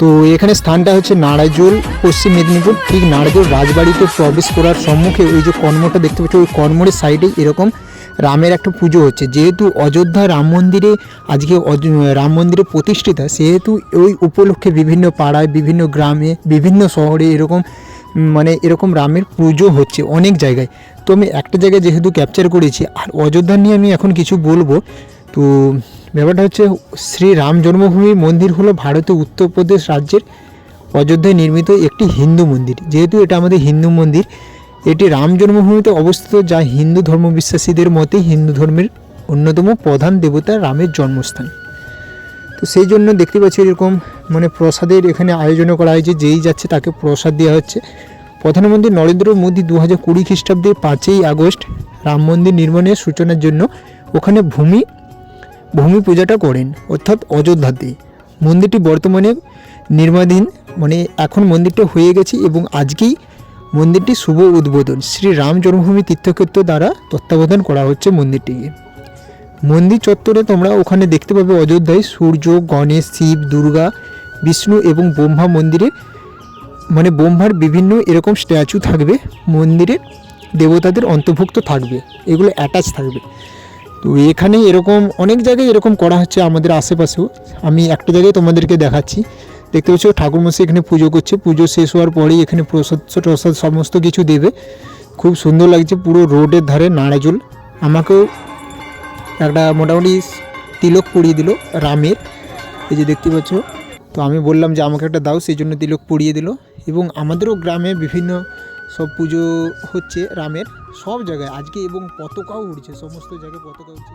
তো এখানে স্থানটা হচ্ছে নাড়াজোল পশ্চিম মেদিনীপুর, ঠিক নাড়াজোল রাজবাড়িতে প্রবেশ করার সম্মুখে ওই যে কর্মটা দেখতে পাচ্ছি, ওই কর্মরের সাইডে এরকম রামের একটা পুজো হচ্ছে। যেহেতু অযোধ্যা রাম মন্দিরে, আজকে রাম মন্দিরে প্রতিষ্ঠিতা, সেহেতু ওই উপলক্ষে বিভিন্ন পাড়ায়, বিভিন্ন গ্রামে, বিভিন্ন শহরে এরকম মানে এরকম রামের পুজো হচ্ছে অনেক জায়গায়। তো আমি একটা জায়গায় যেহেতু ক্যাপচার করেছি, আর অযোধ্যা নিয়ে আমি এখন কিছু বলব, তো ব্যাপারটা হচ্ছে শ্রী রাম জন্মভূমি মন্দির হলো ভারতের উত্তরপ্রদেশ রাজ্যের অযোধ্যায় নির্মিত একটি হিন্দু মন্দির। যেহেতু এটা আমাদের হিন্দু মন্দির, এটি রাম জন্মভূমিতে অবস্থিত যা হিন্দু ধর্মবিশ্বাসীদের মতে হিন্দু ধর্মের অন্যতম প্রধান দেবতা রামের জন্মস্থান। তো সেই জন্য দেখতে পাচ্ছি এরকম মানে প্রসাদের এখানে আয়োজন করা হয়েছে, যেই যাচ্ছে তাকে প্রসাদ দেওয়া হচ্ছে। প্রধানমন্ত্রী নরেন্দ্র মোদী দু হাজার কুড়ি খ্রিস্টাব্দে পাঁচই আগস্ট রাম মন্দির নির্মাণের সূচনার জন্য ওখানে ভূমি ভূমি পূজাটা করেন, অর্থাৎ অযোধ্যাতে। মন্দিরটি বর্তমানে নির্মাণাধীন মানে এখন মন্দিরটা হয়ে গেছে এবং আজকেই মন্দিরটি শুভ উদ্বোধন। শ্রী রাম জন্মভূমি তীর্থক্ষেত্র দ্বারা তত্ত্বাবধান করা হচ্ছে মন্দিরটিকে। মন্দির চত্বরে তোমরা ওখানে দেখতে পাবে অযোধ্যায় সূর্য, গণেশ, শিব, দুর্গা, বিষ্ণু এবং ব্রহ্মা মন্দিরে মানে ব্রহ্মার বিভিন্ন এরকম স্ট্যাচু থাকবে। মন্দিরে দেবতাদের অন্তর্ভুক্ত থাকবে। এগুলো অ্যাটাচ থাকবে। তো এখানে এরকম অনেক জায়গায় এরকম করা হচ্ছে আমাদের আশেপাশেও। আমি একটা জায়গায় তোমাদেরকে দেখাচ্ছি। দেখতে পাচ্ছ ঠাকুরমশাই এখানে পুজো করছে। পুজো শেষ হওয়ার পরেই এখানে প্রসাদ টসাদ সমস্ত কিছু দেবে। খুব সুন্দর লাগছে পুরো রোডের ধারে নাড়াজুল আমাকেও একটা মোটামুটি তিলক পরিয়ে দিল রামের। এই যে দেখতে পাচ্ছ, তো আমি বললাম যে আমাকে একটা দাও, সেই জন্য তিলক পরিয়ে দিল। এবং আমাদেরও গ্রামে বিভিন্ন সব পুজো হচ্ছে রামের। সব জায়গায় আজকে এবং পতাকাও উঠছে সমস্ত জায়গায় পতাকা উঠছে